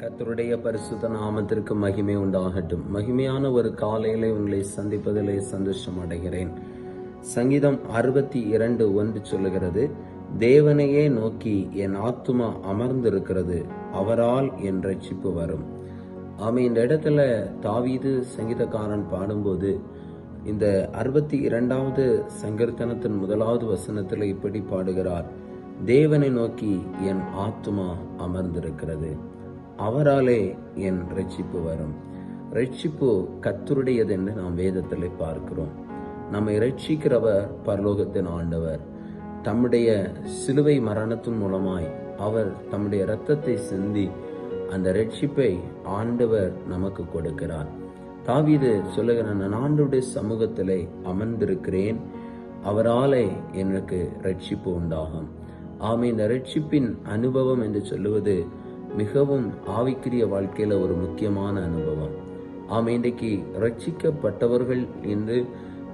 கத்தருடைய பரிசுத்த நாமத்திற்கு மகிமை உண்டாகட்டும். மகிமையான ஒரு காலையிலே உங்களை சந்திப்பதிலே சந்தோஷம் அடைகிறேன். சங்கீதம் அறுபத்தி இரண்டு ஒன்று சொல்லுகிறது தேவனையே நோக்கி என் ஆத்துமா அமர்ந்திருக்கிறது அவரால் என் ரட்சிப்பு வரும். ஆமை இந்த இடத்துல தாவீது சங்கீதக்காரன் பாடும்போது இந்த அறுபத்தி இரண்டாவது சங்கீர்த்தனத்தின் முதலாவது வசனத்தில் இப்படி பாடுகிறார் தேவனை நோக்கி என் ஆத்துமா அமர்ந்திருக்கிறது. அவராலே என் ரட்சிப்பு வரும். ரட்சிப்பு கத்தருடையது என்று நாம் வேதத்தில் பார்க்கிறோம். நம்மை ரட்சிக்கிறவர் பரலோகத்தின் ஆண்டவர். தம்முடைய சிலுவை மரணத்தின் மூலமாய் அவர் தம்முடைய இரத்தத்தை சிந்தி அந்த ரட்சிப்பை ஆண்டவர் நமக்கு கொடுக்கிறார். தாவீது சொல்லுகிற நான் ஆண்டுடைய சமூகத்திலே அமர்ந்திருக்கிறேன். அவராலே எனக்கு ரட்சிப்பு உண்டாகும். ஆமை இந்த ரட்சிப்பின் அனுபவம் என்று சொல்லுவது மிகவும் ஆவிக்குரிய வாழ்க்கையில ஒரு முக்கியமான அனுபவம். ஆமை இன்றைக்கு ரட்சிக்கப்பட்டவர்கள் என்று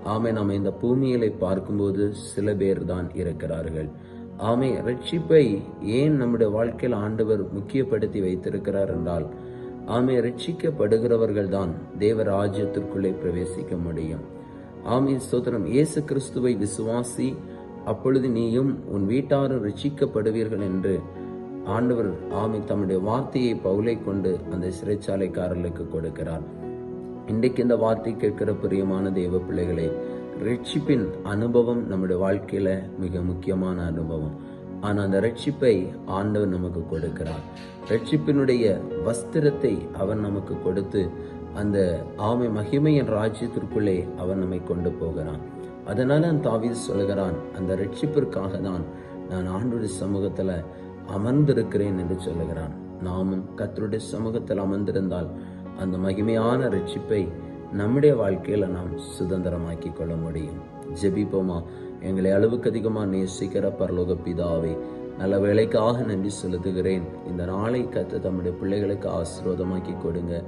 ஆமை நாம் இந்த பூமியிலை பார்க்கும்போது சில பேர் தான் இருக்கிறார்கள். ஆமை ரட்சிப்பை ஏன் நம்முடைய வாழ்க்கையில் ஆண்டவர் முக்கியப்படுத்தி வைத்திருக்கிறார் என்றால் ஆமை ரட்சிக்கப்படுகிறவர்கள் தான் தேவ ராஜ்யத்திற்குள்ளே பிரவேசிக்க முடியும். ஆமை சோதரம் இயேசு கிறிஸ்துவை விசுவாசி அப்பொழுது நீயும் உன் வீட்டாரும் ரட்சிக்கப்படுவீர்கள் என்று ஆண்டவர் ஆமை தம்முடைய வார்த்தையை பவுலை கொண்டு அந்த சிறைச்சாலைக்காரர்களுக்கு கொடுக்கிறார். இன்றைக்கு இந்த வார்த்தை கேட்கிற பிரியமான தேவ பிள்ளைகளை ரட்சிப்பின் அனுபவம் நம்முடைய வாழ்க்கையில மிக முக்கியமான அனுபவம். ஆனால் அந்த ரட்சிப்பை ஆண்டவர் நமக்கு கொடுக்கிறார். ரட்சிப்பினுடைய வஸ்திரத்தை அவன் நமக்கு கொடுத்து அந்த ஆமை மகிமையின் ராஜ்யத்திற்குள்ளே அவன் நம்மை கொண்டு போகிறான் அதனால தாவீது சொல்கிறான் அந்த ரட்சிப்பிற்காக தான் நான் ஆண்டுடைய சமூகத்துல அமர்ந்திருக்கிறேன் என்று சொல்லுகிறான். நாமும் கத்தருடைய சமூகத்தில் அமர்ந்திருந்தால் அந்த மகிமையான ரட்சிப்பை நம்முடைய வாழ்க்கையில் நாம் சுதந்திரமாக்கி கொள்ள முடியும். ஜெபிப்போமா? எங்களை அளவுக்கு அதிகமாக நேசிக்கிற பரலோக பிதாவை நல்ல வேலைக்காக நன்றி செலுத்துகிறேன். இந்த நாளை கற்று தம்முடைய பிள்ளைகளுக்கு ஆசீர்வாதமாக்கி கொடுங்க.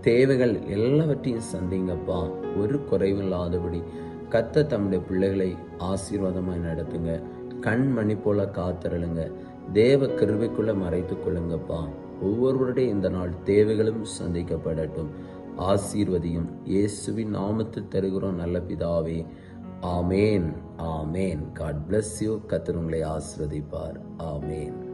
தேவைகள் எல்லாவற்றையும் சந்திங்கப்பா. ஒரு குறைவில்லாதபடி கத்த தம்முடைய பிள்ளைகளை ஆசீர்வாதமாய் நடத்துங்க. கண்மணி போல காத்திரளுங்க. தேவ கிருவிக்குள்ள மறைத்துக் கொள்ளுங்கப்பா. ஒவ்வொருவருடைய இந்த நாள் தேவைகளும் சந்திக்கப்படட்டும். ஆசீர்வதியும் இயேசுவின் நாமத்தில் தருகிறோம் நல்ல பிதாவே. ஆமேன் ஆமேன். காட் பிளஸ் யூ கத்தர் உங்களை ஆசிர்வதிப்பார். ஆமேன்.